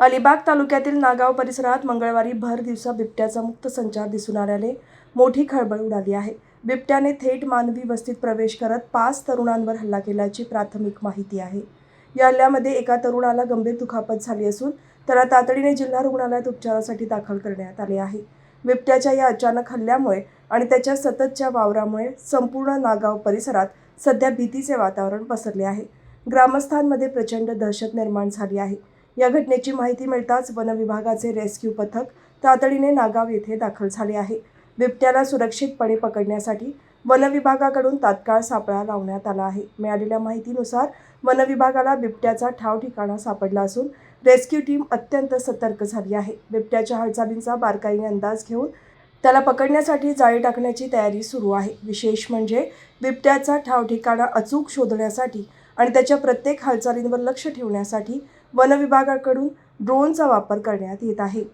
अलिबाग तालुक्यातील नागाव परिसरात मंगळवारी भर दिवसा बिबट्याचा मुक्त संचार दिसून आल्याने मोठी खळबळ उडाली आहे. बिबट्याने थेट मानवी वस्तीत प्रवेश करत पाच तरुणांवर हल्ला केल्याची प्राथमिक माहिती आहे. या हल्ल्यामध्ये एका तरुणाला गंभीर दुखापत झाली असून त्याला तातडीने जिल्हा रुग्णालयात उपचारासाठी दाखल करण्यात आले आहे. बिबट्याच्या या अचानक हल्ल्यामुळे आणि त्याच्या सततच्या वावरामुळे संपूर्ण नागाव परिसरात सध्या भीतीचे वातावरण पसरले आहे. ग्रामस्थांमध्ये प्रचंड दहशत निर्माण झाली आहे. या घटनेची माहिती मिळताच वन विभागाचे रेस्क्यू पथक तातडीने नागाव येथे दाखल झाले आहे. बिबट्याला सुरक्षितपणे पकडण्यासाठी वनविभागाकडून तात्काळ सापळा लावण्यात आला आहे. मिळालेल्या माहितीनुसार वनविभागाला बिबट्याचा ठाव ठिकाणा सापडला असून रेस्क्यू टीम अत्यंत सतर्क झाली आहे. बिबट्याच्या हालचालींचा बारकाईने अंदाज घेऊन त्याला पकडण्यासाठी जाळी टाकण्याची तयारी सुरू आहे. विशेष म्हणजे बिबट्याचा ठाव ठिकाणा अचूक शोधण्यासाठी आणि त्याच्या प्रत्येक हालचालींवर लक्ष ठेवण्यासाठी वनविभागाकडून ड्रोनचा वापर करण्यात येत आहे.